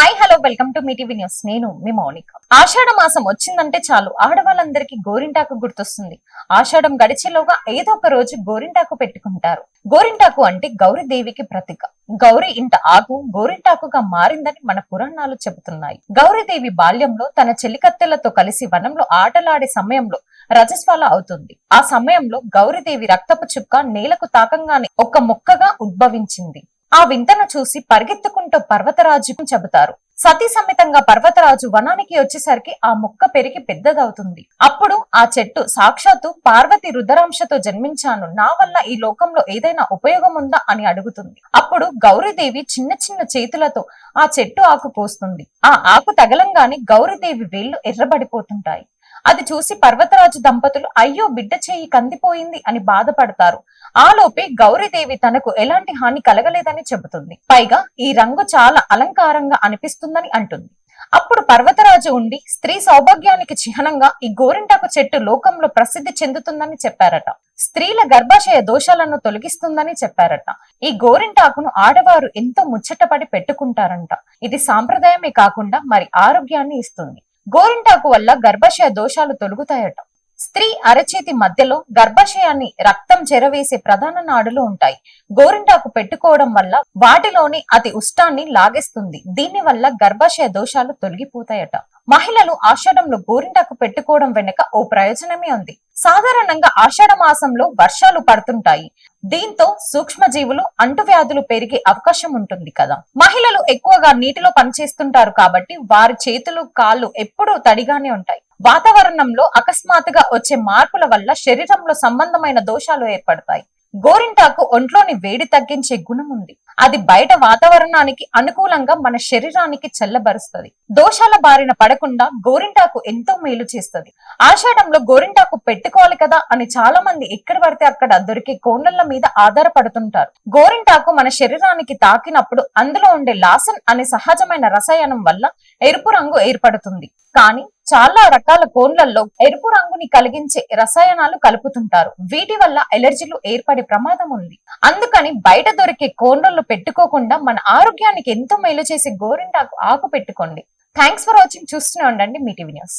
Hi hello welcome to మీ TV news నేను మీ మౌనిక. ఆషాఢ మాసం వచ్చిందంటే చాలు. ఆడవాళ్ళందరికీ గోరింటాకు గుర్తొస్తుంది. ఆషాఢం గడిచేలోగా ఏదో ఒక రోజు గోరింటాకు పెట్టుకుంటారు. గోరింటాకు అంటే గౌరీదేవికి ప్రతీక. గౌరీ ఇంట ఆకు గోరింటాకుగా మారిందని మన పురాణాలు చెబుతున్నాయి. గౌరీదేవి బాల్యంలో తన చెలికత్తెలతో కలిసి వనంలో ఆటలాడే సమయంలో రజస్వాల అవుతుంది. ఆ సమయంలో గౌరీదేవి రక్తపు చుక్క నేలకు తాకంగానే ఒక మొక్కగా ఉద్భవించింది. ఆ వింతను చూసి పరిగెత్తుకుంటూ పర్వతరాజుకు చెబుతారు. సతీ సమేతంగా పర్వతరాజు వనానికి వచ్చేసరికి ఆ మొక్క పెరిగి పెద్దదవుతుంది. అప్పుడు ఆ చెట్టు సాక్షాత్తు పార్వతి రుద్రాంశతో జన్మించాను. నా వల్ల ఈ లోకంలో ఏదైనా ఉపయోగం ఉందా అని అడుగుతుంది. అప్పుడు గౌరీదేవి చిన్న చిన్న చేతులతో ఆ చెట్టు ఆకు కోస్తుంది. ఆ ఆకు తగలంగానే గౌరీదేవి వేళ్ళు ఎర్రబడిపోతుంటాయి. అది చూసి పర్వతరాజు దంపతులు అయ్యో బిడ్డ చేయి కందిపోయింది అని బాధపడతారు. ఆలోపే గౌరీదేవి తనకు ఎలాంటి హాని కలగలేదని చెబుతుంది. పైగా ఈ రంగు చాలా అలంకారంగా అనిపిస్తుందని అంటుంది. అప్పుడు పర్వతరాజు ఉండి స్త్రీ సౌభాగ్యానికి చిహ్నంగా ఈ గోరింటాకు చెట్టు లోకంలో ప్రసిద్ధి చెందుతుందని చెప్పారట. స్త్రీల గర్భాశయ దోషాలను తొలగిస్తుందని చెప్పారట. ఈ గోరింటాకును ఆడవారు ఎంతో ముచ్చటపడి పెట్టుకుంటారంట. ఇది సాంప్రదాయమే కాకుండా మరి ఆరోగ్యాన్ని ఇస్తుంది. గోరింటాకు వల్ల గర్భాశయ దోషాలు తొలుగుతాయట. స్త్రీ అరచేతి మధ్యలో గర్భాశయాన్ని రక్తం చెరవేసే ప్రధాన నాడులు ఉంటాయి. గోరింటాకు పెట్టుకోవడం వల్ల వాటిలోని అతి ఉష్టాన్ని లాగేస్తుంది. దీని వల్ల గర్భాశయ దోషాలు తొలగిపోతాయట. మహిళలు ఆషాఢంలో గోరింటాకు పెట్టుకోవడం వెనుక ఓ ప్రయోజనమే ఉంది. సాధారణంగా ఆషాఢ మాసంలో వర్షాలు పడుతుంటాయి. దీంతో సూక్ష్మజీవులు అంటువ్యాధులు పెరిగే అవకాశం ఉంటుంది కదా. మహిళలు ఎక్కువగా నీటిలో పనిచేస్తుంటారు కాబట్టి వారి చేతులు కాళ్ళు ఎప్పుడూ తడిగానే ఉంటాయి. వాతావరణంలో అకస్మాత్తుగా వచ్చే మార్పుల వల్ల శరీరంలో సంబంధమైన దోషాలు ఏర్పడతాయి. గోరింటాకు ఒంట్లోని వేడి తగ్గించే గుణం ఉంది. అది బయట వాతావరణానికి అనుకూలంగా మన శరీరానికి చల్లబరుస్తుంది. దోషాల బారిన పడకుండా గోరింటాకు ఎంతో మేలు చేస్తుంది. ఆషాఢంలో గోరింటాకు పెట్టుకోవాలి కదా అని చాలా మంది ఎక్కడ పడితే అక్కడ దొరికే కోణల మీద ఆధారపడుతుంటారు. గోరింటాకు మన శరీరానికి తాకినప్పుడు అందులో ఉండే లాసన్ అనే సహజమైన రసాయనం వల్ల ఎరుపు రంగు ఏర్పడుతుంది. కానీ చాలా రకాల కోన్లలో ఎరుపు రంగుని కలిగించే రసాయనాలు కలుపుతుంటారు. వీటి వల్ల ఎలర్జీలు ఏర్పడే ప్రమాదం ఉంది. అందుకని బయట దొరికే కోన్లలో పెట్టుకోకుండా మన ఆరోగ్యానికి ఎంతో మేలు చేసే గోరింటాకు ఆకు పెట్టుకోండి. థ్యాంక్స్ ఫర్ వాచింగ్ చూస్తూనే ఉండండి మీ టీవీ న్యూస్.